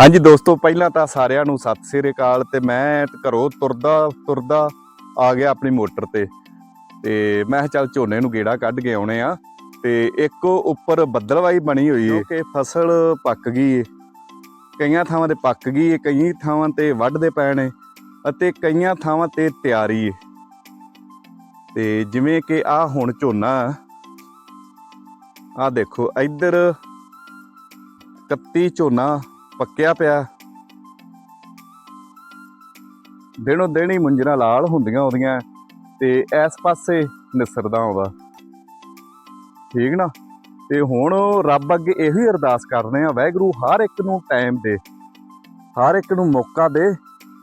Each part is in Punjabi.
ਹਾਂਜੀ ਦੋਸਤੋ ਪਹਿਲਾਂ ਤਾਂ ਸਾਰਿਆਂ ਨੂੰ ਸਤਿ ਸ੍ਰੀ ਅਕਾਲ ਤੇ ਮੈਂ ਘਰੋਂ ਤੁਰਦਾ ਤੁਰਦਾ ਆ ਗਿਆ ਆਪਣੀ ਮੋਟਰ ਤੇ। ਤੇ ਮੈਂ ਚੱਲ ਝੋਨੇ ਨੂੰ ਗੇੜਾ ਕੱਢ ਕੇ ਆਉਣੇ ਆ। ਤੇ ਇੱਕ ਉੱਪਰ ਬੱਦਲਵਾਈ ਬਣੀ ਹੋਈ ਹੈ ਕਿ ਫਸਲ ਪੱਕ ਗਈ ਏ। ਕਈਆਂ ਥਾਵਾਂ ਤੇ ਪੱਕ ਗਈ ਏ ਕਈ ਥਾਵਾਂ ਤੇ ਵੱਢਦੇ ਪਏ ਨੇ ਅਤੇ ਕਈਆਂ ਥਾਵਾਂ ਤੇ ਤਿਆਰੀ ਏ। ਤੇ ਜਿਵੇਂ ਕਿ ਆ ਹੁਣ ਝੋਨਾ ਆ ਦੇਖੋ ਇੱਧਰ 31 ਝੋਨਾ ਪੱਕਿਆ ਪਿਆ। ਦਿਨੋ ਦਿਨ ਹੀ ਮੁੰਜਰਾ ਲਾਲ ਹੁੰਦੀਆਂ ਉਹਦੀਆਂ ਤੇ ਇਸ ਪਾਸੇ ਨਿਸਰਦਾ ਆਉਂਦਾ ਠੀਕ ਨਾ? ਤੇ ਹੁਣ ਰੱਬ ਅੱਗੇ ਇਹੋ ਹੀ ਅਰਦਾਸ ਕਰਦੇ ਆ, ਵਾਹਿਗੁਰੂ ਹਰ ਇੱਕ ਨੂੰ ਟਾਈਮ ਦੇ, ਹਰ ਇੱਕ ਨੂੰ ਮੌਕਾ ਦੇ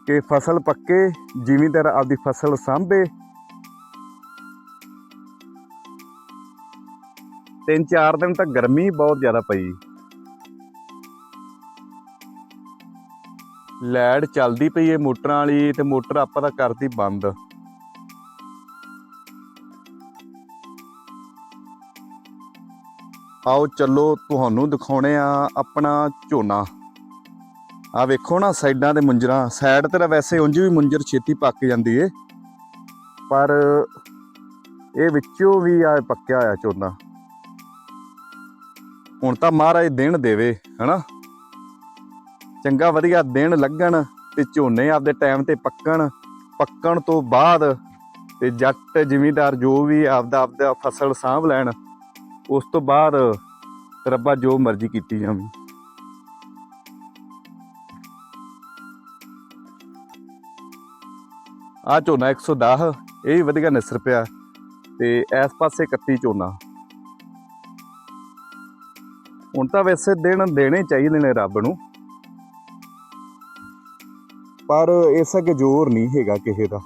ਕਿ ਫਸਲ ਪੱਕੇ ਜ਼ਿਮੀਂਦਾਰ ਆਪਦੀ ਫਸਲ ਸਾਂਭੇ। ਤਿੰਨ ਚਾਰ ਦਿਨ ਤਾਂ ਗਰਮੀ ਬਹੁਤ ਜ਼ਿਆਦਾ ਪਈ। ਲੈਡ ਚੱਲਦੀ ਪਈ ਏ ਮੋਟਰਾਂ ਵਾਲੀ ਤੇ ਮੋਟਰ ਆਪਾਂ ਤਾਂ ਕਰਤੀ ਬੰਦ। ਆਓ ਚੱਲੋ, ਤੁਹਾਨੂੰ ਦਿਖਾਉਣੇ ਆ ਆਪਣਾ ਝੋਨਾ। ਆ ਵੇਖੋ ਨਾ ਸਾਈਡਾਂ ਦੇ ਮੁੰਜਰਾਂ, ਸਾਈਡ ਤੇ ਵੈਸੇ ਉਂਝ ਵੀ ਮੁੰਜਰ ਛੇਤੀ ਪੱਕ ਜਾਂਦੀ ਏ, ਪਰ ਇਹ ਵਿੱਚੋਂ ਵੀ ਆ ਪੱਕਿਆ ਹੋਇਆ ਝੋਨਾ। ਹੁਣ ਤਾਂ ਮਹਾਰਾਜ ਦਿਨ ਦੇਵੇ, ਹਨਾ? ਚੰਗਾ ਵਧੀਆ ਦਿਨ ਲੱਗਣ ਤੇ ਝੋਨੇ ਆਪਦੇ ਟਾਈਮ ਤੇ ਪੱਕਣ ਪੱਕਣ ਤੋਂ ਬਾਅਦ ਤੇ ਜੱਟ, ਜ਼ਿਮੀਂਦਾਰ ਜੋ ਵੀ ਆਪਦਾ ਆਪਦਾ ਫਸਲ ਸਾਂਭ ਲੈਣ, ਉਸ ਤੋਂ ਬਾਅਦ ਰੱਬਾ ਜੋ ਮਰਜ਼ੀ ਕੀਤੀ ਜਾਵੇ। ਆ ਝੋਨਾ 110 ਇਹ ਵੀ ਵਧੀਆ ਨਿਸਰ ਪਿਆ ਤੇ ਇਸ ਪਾਸੇ 31 ਝੋਨਾ। ਹੁਣ ਤਾਂ ਵੈਸੇ ਦਿਨ ਦੇਣੇ ਚਾਹੀਦੇ ਨੇ ਰੱਬ ਨੂੰ। ਪਰ ਇਸ ਅੱਗੇ ਜ਼ੋਰ ਨਹੀਂ ਹੈਗਾ ਕਿਸੇ ਦਾ।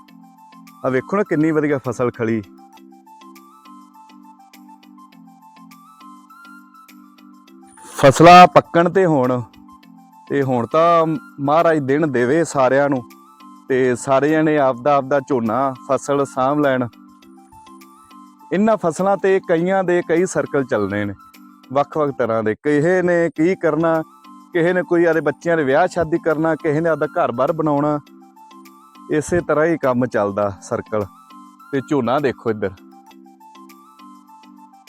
ਆ ਵੇਖੋ ਨਾ ਕਿੰਨੀ ਵਧੀਆ ਫਸਲ ਖਲੀ ਫਸਲਾਂ ਪੱਕਣ ਤੇ ਹੁਣ ਤੇ ਹੁਣ ਤਾਂ ਮਹਾਰਾਜ ਦਿਨ ਦੇਵੇ ਸਾਰਿਆਂ ਨੂੰ, ਤੇ ਸਾਰਿਆਂ ਨੇ ਆਪਦਾ ਆਪਦਾ ਝੋਨਾ, ਫਸਲ ਸਾਂਭ ਲੈਣ। ਇਹਨਾਂ ਫਸਲਾਂ ਤੇ ਕਈਆਂ ਦੇ ਕਈ ਸਰਕਲ ਚੱਲਣੇ ਨੇ, ਵੱਖ-ਵੱਖ ਤਰ੍ਹਾਂ ਦੇ। ਕਿਸੇ ਨੇ ਕੀ ਕਰਨਾ ਕਿਸੇ ਨੇ ਕੋਈ ਆਦੇ ਬੱਚਿਆਂ ਦੇ ਵਿਆਹ ਸ਼ਾਦੀ ਕਰਨਾ, ਕਿਸੇ ਨੇ ਆਪਦਾ ਘਰ-ਬਾਰ ਬਣਾਉਣਾ, ਇਸੇ ਤਰ੍ਹਾਂ ਹੀ ਕੰਮ ਚੱਲਦਾ ਸਰਕਲ ਤੇ ਝੋਨਾ ਦੇਖੋ ਇੱਧਰ।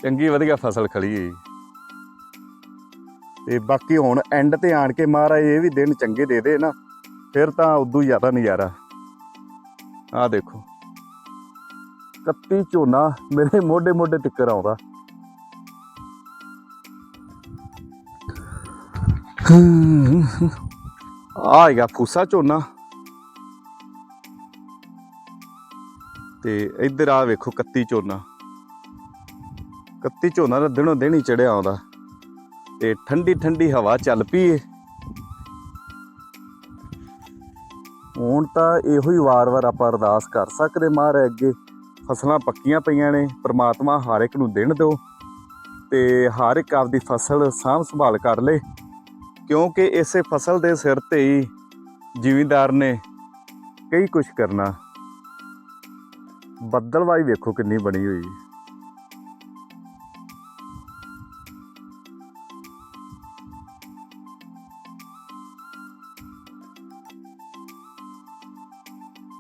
ਚੰਗੀ ਵਧੀਆ ਫਸਲ ਖੜੀ ਹੈ ਤੇ ਬਾਕੀ ਹੁਣ ਐਂਡ ਤੇ ਆਣ ਕੇ ਮਹਾਰਾਜ ਇਹ ਵੀ ਦਿਨ ਚੰਗੇ ਦੇ ਦੇ ਨਾ, ਫਿਰ ਤਾਂ ਉਦੋਂ ਜ਼ਿਆਦਾ ਨਜ਼ਾਰਾ। ਆਹ ਦੇਖੋ। 31 ਝੋਨਾ ਮੇਰੇ ਮੋਢੇ ਮੋਢੇ ਟਿੱਕਰ ਆਉਂਦਾ। ਆ ਹੈਗਾ ਫੂਸਾ ਝੋਨਾ। ਤੇ ਇੱਧਰ ਆ ਵੇਖੋ 31 ਝੋਨਾ। 31 ਝੋਨਾ ਦਾ ਦਿਨੋਂ ਦਿਨ ਹੀ ਚੜਿਆ ਆਉਂਦਾ। ਤੇ ਠੰਡੀ ਠੰਡੀ ਹਵਾ ਚੱਲ ਪਈ ਏ। ਹੁਣ ਤਾਂ ਇਹੋ ਹੀ ਵਾਰ-ਵਾਰ ਆਪਾਂ ਅਰਦਾਸ ਕਰ ਸਕਦੇ ਮਹਾਰਾਜ ਅੱਗੇ। ਫਸਲਾਂ ਪੱਕੀਆਂ ਪਈਆਂ ਨੇ, ਪ੍ਰਮਾਤਮਾ ਹਰ ਇੱਕ ਨੂੰ ਦੇਣ ਦਿਓ। ਤੇ ਹਰ ਇੱਕ ਆਪਦੀ ਫਸਲ ਸਾਂਭ ਸੰਭਾਲ ਕਰ ਲੇ। ਕਿਉਂਕਿ ਇਸੇ ਫਸਲ ਦੇ ਸਿਰ ਤੇ ਹੀ ਜ਼ਿਮੀਂਦਾਰ ਨੇ ਕਈ ਕੁਝ ਕਰਨਾ। ਬੱਦਲਵਾਈ ਵੇਖੋ ਕਿੰਨੀ ਬਣੀ ਹੋਈ।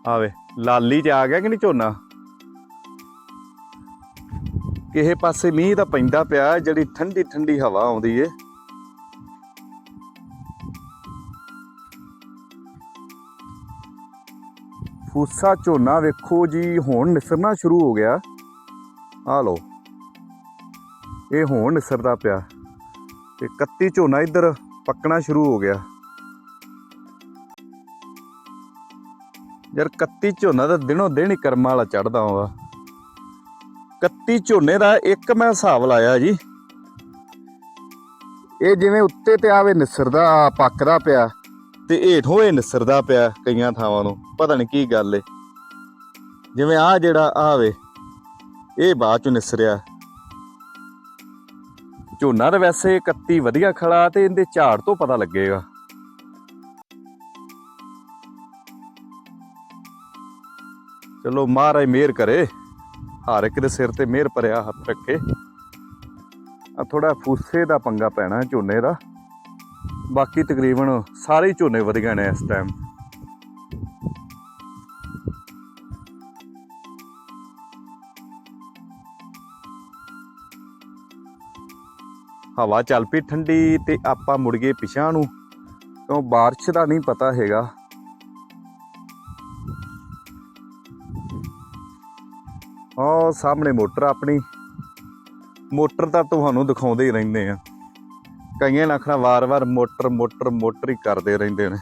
ਹੈ ਆਵੇ, ਲਾਲੀ ਚ ਆ ਗਿਆ ਕਿ ਨਹੀਂ ਝੋਨਾ? ਕਿਸੇ ਪਾਸੇ ਮੀਂਹ ਤਾਂ ਪੈਂਦਾ ਪਿਆ, ਜਿਹੜੀ ਠੰਡੀ ਠੰਡੀ ਹਵਾ ਆਉਂਦੀ ਏ। ਫੂਸਾ ਝੋਨਾ ਵੇਖੋ ਜੀ, ਹੁਣ ਨਿਸਰਨਾ ਸ਼ੁਰੂ ਹੋ ਗਿਆ। ਆ ਲਓ। ਇਹ ਹੁਣ ਨਿਸਰਦਾ ਪਿਆ। ਤੇ 31 ਝੋਨਾ ਇੱਧਰ ਪੱਕਣਾ ਸ਼ੁਰੂ ਹੋ ਗਿਆ। ਯਾਰ 31 ਝੋਨਾ ਦਾ ਦਿਨੋਂ ਦਿਨ ਹੀ ਕਰਮਾਂ ਵਾਲਾ ਚੜਦਾ ਆਉਂਦਾ। 31 ਝੋਨੇ ਦਾ ਇੱਕ ਮੈਂ ਹਿਸਾਬ ਲਾਇਆ ਜੀ। ਇਹ ਜਿਵੇਂ ਉੱਤੇ ਤੇ ਆਵੇ ਨਿਸਰਦਾ ਪੱਕਦਾ ਪਿਆ। ਤੇ ਹੇਠੋਂ ਇਹ ਨਿਸਰਦਾ ਪਿਆ ਕਈਆਂ ਥਾਵਾਂ ਨੂੰ, ਪਤਾ ਨਹੀਂ ਕੀ ਗੱਲ ਏ। ਜਿਵੇਂ ਆ ਜਿਹੜਾ ਆਵੇ ਇਹ ਬਾਅਦ ਚ ਨਿਸਰਿਆ। ਝੋਨਾ ਤਾਂ ਵੈਸੇ 31 ਵਧੀਆ ਖੜਾ ਤੇ ਇਹਦੇ ਝਾੜ ਤੋਂ ਪਤਾ ਲੱਗੇਗਾ। ਚਲੋ ਮਹਾਰਾਜ ਮਿਹਰ ਕਰੇ, ਹਰ ਇੱਕ ਦੇ ਸਿਰ ਤੇ ਮਿਹਰ ਭਰਿਆ ਹੱਥ ਰੱਖੇ। ਆ ਥੋੜਾ ਫੂਸੇ ਦਾ ਪੰਗਾ ਪੈਣਾ ਝੋਨੇ ਦਾ। ਬਾਕੀ ਤਕਰੀਬਨ ਸਾਰੇ ਹੀ ਝੋਨੇ ਵਧੀਆ ਨੇ ਇਸ ਟਾਈਮ ਹਵਾ ਚੱਲ ਪਈ ਠੰਡੀ ਤੇ ਆਪਾਂ ਮੁੜ ਗਏ ਪਿਛਾਂ ਨੂੰ, ਕਿਉਂ ਬਾਰਿਸ਼ ਦਾ ਨਹੀਂ ਪਤਾ ਹੈਗਾ। ਆਹ ਸਾਹਮਣੇ ਮੋਟਰ ਆਪਣੀ। ਮੋਟਰ ਤਾਂ ਤੁਹਾਨੂੰ ਦਿਖਾਉਂਦੇ ਹੀ ਰਹਿੰਦੇ ਆ। ਕਈਆਂ ਨੇ ਆਖਣਾ ਵਾਰ-ਵਾਰ ਮੋਟਰ ਮੋਟਰ ਮੋਟਰ ਹੀ ਕਰਦੇ ਰਹਿੰਦੇ ਨੇ।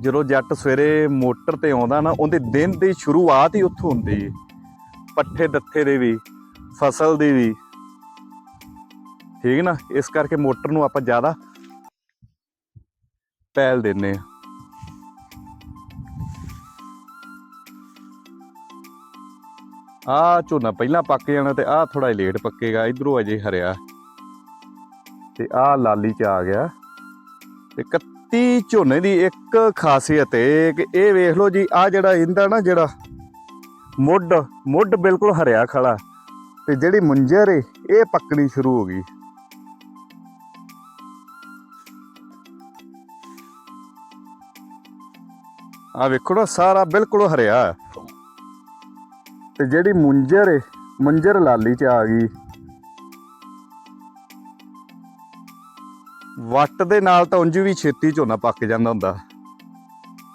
ਜਦੋਂ ਜੱਟ ਸਵੇਰੇ ਮੋਟਰ ਤੇ ਆਉਂਦਾ ਨਾ, ਉਹਦੇ ਦਿਨ ਦੀ ਸ਼ੁਰੂਆਤ ਹੀ ਉੱਥੋਂ ਹੁੰਦੀ ਹੈ ਪੱਠੇ ਦੱਥੇ ਦੇ ਵੀ, ਫਸਲ ਦੀ ਵੀ। ਠੀਕ ਨਾ? ਇਸ ਕਰਕੇ ਮੋਟਰ ਨੂੰ ਆਪਾਂ ਜ਼ਿਆਦਾ ਪਹਿਲ ਦਿੰਨੇ ਆ ਆ ਝੋਨਾ ਪਹਿਲਾਂ ਪੱਕ ਜਾਣਾ ਤੇ ਆ ਥੋੜਾ ਲੇਟ ਪੱਕੇਗਾ, ਇਧਰੋਂ ਅਜੇ ਹਰਿਆ। ਤੇ ਆ ਲਾਲੀ ਚ ਆ ਗਿਆ। ਤੇ 31 ਝੋਨੇ ਦੀ ਇੱਕ ਖਾਸੀਅਤ ਏ ਕਿ ਇਹ ਵੇਖ ਲਓ ਜੀ ਆ ਜਿਹੜਾ ਇੰਦਾ ਨਾ, ਜਿਹੜਾ ਮੁੱਢ ਮੁੱਢ ਬਿਲਕੁਲ ਹਰਿਆ ਖੜਾ ਤੇ ਜਿਹੜੀ ਮੁੰਜਰ ਏ, ਇਹ ਪੱਕਣੀ ਸ਼ੁਰੂ ਹੋ ਗਈ। ਆ ਵੇਖੋ ਨਾ, ਸਾਰਾ ਬਿਲਕੁਲ ਹਰਿਆ ਤੇ ਜਿਹੜੀ ਮੁੰਜਰ ਏ, ਮੁੰਜਰ ਲਾਲੀ ਚ ਆ ਗਈ। ਵੱਟ ਦੇ ਨਾਲ ਤਾਂ ਉਂਝ ਵੀ ਛੇਤੀ ਝੋਨਾ ਪੱਕ ਜਾਂਦਾ ਹੁੰਦਾ।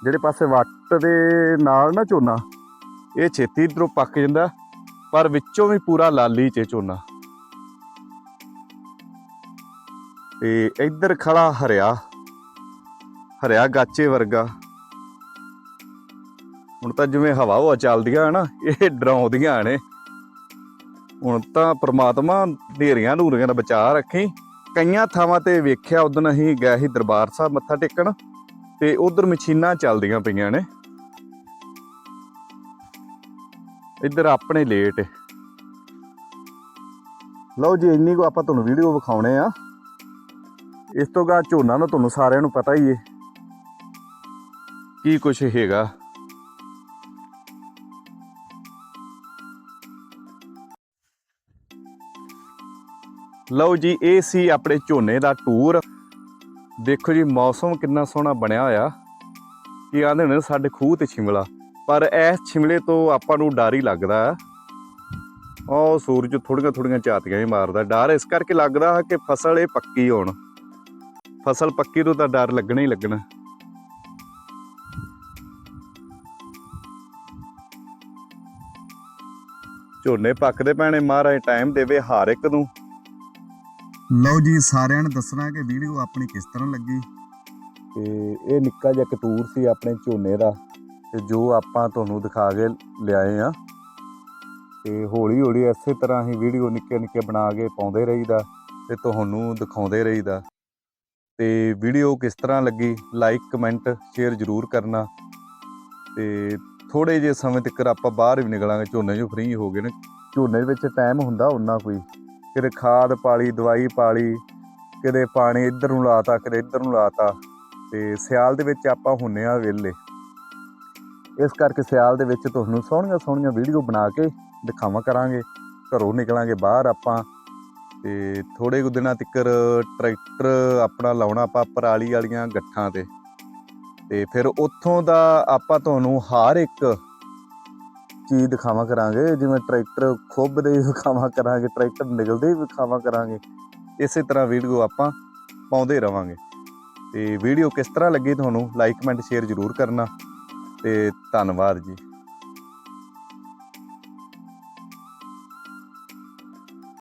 ਜਿਹੜੇ ਪਾਸੇ ਵੱਟ ਦੇ ਨਾਲ ਨਾ ਝੋਨਾ, ਇਹ ਛੇਤੀ ਇਧਰੋਂ ਪੱਕ ਜਾਂਦਾ, ਪਰ ਵਿੱਚੋਂ ਵੀ ਪੂਰਾ ਲਾਲੀ ਚ ਝੋਨਾ। ਤੇ ਇੱਧਰ ਖੜਾ ਹਰਿਆ ਹਰਿਆ ਗਾਚੇ ਵਰਗਾ। ਹੁਣ ਤਾਂ ਜਿਵੇਂ ਹਵਾ ਹਵਾ ਚੱਲਦੀਆਂ ਨਾ ਇਹ ਡਰਾਉਂਦੀਆਂ ਨੇ। ਹੁਣ ਤਾਂ ਪ੍ਰਮਾਤਮਾ ਢੇਰੀਆਂ ਨੂਰੀਆਂ ਦਾ ਬਚਾ ਰੱਖੀ। ਕਈਆਂ ਥਾਵਾਂ ਤੇ ਵੇਖਿਆ ਉਦੋਂ ਅਸੀਂ ਗਏ ਸੀ ਦਰਬਾਰ ਸਾਹਿਬ ਮੱਥਾ ਟੇਕਣ ਤੇ ਉਧਰ ਮਸ਼ੀਨਾਂ ਚੱਲਦੀਆਂ ਪਈਆਂ ਨੇ। ਇੱਧਰ ਆਪਣੇ ਲੇਟ ਲਓ ਜੀ, ਇੰਨੀ ਕੋ ਆਪਾਂ ਤੁਹਾਨੂੰ ਵੀਡੀਓ ਵਿਖਾਉਣੇ ਆ। ਇਸ ਤੋਂ ਬਾਅਦ ਝੋਨਾ ਨਾ ਤੁਹਾਨੂੰ ਸਾਰਿਆਂ ਨੂੰ ਪਤਾ ਹੀ ਏ। ਕੀ ਕੁਛ ਹੈਗਾ? ਲਓ ਜੀ, ਇਹ ਸੀ ਆਪਣੇ ਝੋਨੇ ਦਾ ਟੂਰ। ਦੇਖੋ ਜੀ, ਮੌਸਮ ਕਿੰਨਾ ਸੋਹਣਾ ਬਣਿਆ ਹੋਇਆ। ਕੀ ਆਂਦੇ ਨੇ, ਸਾਡੇ ਖੂਹ ਤੇ ਛਿਮਲਾ ਪਰ ਇਸ ਛਿਮਲੇ ਤੋਂ ਆਪਾਂ ਨੂੰ ਡਰ ਹੀ ਲੱਗਦਾ। ਉਹ ਸੂਰਜ ਥੋੜੀਆਂ ਥੋੜੀਆਂ ਝਾਤੀਆਂ ਹੀ ਮਾਰਦਾ। ਡਰ ਇਸ ਕਰਕੇ ਲੱਗਦਾ ਕਿ ਫਸਲ ਇਹ ਪੱਕੀ ਹੋਣ। ਫਸਲ ਪੱਕੀ ਤੋਂ ਤਾਂ ਡਰ ਲੱਗਣਾ ਹੀ ਲੱਗਣਾ। ਝੋਨੇ ਪੱਕਦੇ ਪੈਣੇ ਮਹਾਰਾਜ, ਟਾਈਮ ਦੇਵੇ ਹਰ ਇੱਕ ਨੂੰ। ਲਓ ਜੀ, ਸਾਰਿਆਂ ਨੇ ਦੱਸਣਾ ਕਿ ਵੀਡੀਓ ਆਪਣੀ ਕਿਸ ਤਰ੍ਹਾਂ ਲੱਗੀ? ਤੇ ਇਹ ਨਿੱਕਾ ਜਿਹਾ ਕਟੂਰ ਸੀ ਆਪਣੇ ਝੋਨੇ ਦਾ, ਤੇ ਜੋ ਆਪਾਂ ਤੁਹਾਨੂੰ ਦਿਖਾ ਕੇ ਲਿਆਏ ਆ। ਤੇ ਹੌਲੀ ਹੌਲੀ ਇਸੇ ਤਰ੍ਹਾਂ ਹੀ ਵੀਡੀਓ ਨਿੱਕੇ ਨਿੱਕੇ ਬਣਾ ਕੇ ਪਾਉਂਦੇ ਰਹੀਦਾ ਤੇ ਤੁਹਾਨੂੰ ਦਿਖਾਉਂਦੇ ਰਹੀਦਾ। ਤੇ ਵੀਡੀਓ ਕਿਸ ਤਰ੍ਹਾਂ ਲੱਗੀ ਲਾਈਕ ਕਮੈਂਟ ਸ਼ੇਅਰ ਜ਼ਰੂਰ ਕਰਨਾ। ਤੇ ਥੋੜੇ ਜਿਹੇ ਸਮੇਂ ਤੱਕ ਆਪਾਂ ਬਾਹਰ ਵੀ ਨਿਕਲਾਂਗੇ, ਝੋਨੇ 'ਚੋਂ ਫ੍ਰੀ ਹੋ ਗਏ ਨੇ। ਝੋਨੇ ਵਿੱਚ ਟਾਈਮ ਹੁੰਦਾ ਉਹਨਾਂ ਕੋਈ। ਕਿਤੇ ਖਾਦ ਪਾਲੀ, ਦਵਾਈ ਪਾਲੀ, ਕਿਤੇ ਪਾਣੀ ਇੱਧਰ ਨੂੰ ਲਾਤਾ, ਕਿਤੇ ਇੱਧਰ ਨੂੰ ਲਾਤਾ। ਤੇ ਸਿਆਲ ਦੇ ਵਿੱਚ ਆਪਾਂ ਹੁੰਨੇ ਆ ਵਿਹਲੇ। ਇਸ ਕਰਕੇ ਸਿਆਲ ਦੇ ਵਿੱਚ ਤੁਹਾਨੂੰ ਸੋਹਣੀਆਂ ਸੋਹਣੀਆਂ ਵੀਡੀਓ ਬਣਾ ਕੇ ਦਿਖਾਵਾਂ ਕਰਾਂਗੇ। ਘਰੋਂ ਨਿਕਲਾਂਗੇ ਬਾਹਰ ਆਪਾਂ। ਤੇ ਥੋੜੇ ਕੁ ਦਿਨਾਂ ਤੱਕ ਟਰੈਕਟਰ ਆਪਣਾ ਲਾਉਣਾ ਆਪਾਂ ਪਰਾਲੀ ਵਾਲੀਆਂ ਗੱਠਾਂ ਤੇ। ਤੇ ਫਿਰ ਉੱਥੋਂ ਦਾ ਆਪਾਂ ਤੁਹਾਨੂੰ ਹਰ ਇੱਕ ਚੀਜ਼ ਦਿਖਾਵਾਂ ਕਰਾਂਗੇ, ਜਿਵੇਂ ਟਰੈਕਟਰ ਖੁੱਬਦੇ ਵੀ ਵਿਖਾਵਾਂ ਕਰਾਂਗੇ, ਟਰੈਕਟਰ ਨਿਕਲਦੇ ਵੀ ਵਿਖਾਵਾਂ ਕਰਾਂਗੇ। ਇਸੇ ਤਰ੍ਹਾਂ ਵੀਡੀਓ ਆਪਾਂ ਪਾਉਂਦੇ ਰਵਾਂਗੇ। ਤੇ ਵੀਡੀਓ ਕਿਸ ਤਰ੍ਹਾਂ ਲੱਗੀ ਤੁਹਾਨੂੰ ਲਾਈਕ ਕਮੈਂਟ ਸ਼ੇਅਰ ਜ਼ਰੂਰ ਕਰਨਾ। ਤੇ ਧੰਨਵਾਦ ਜੀ।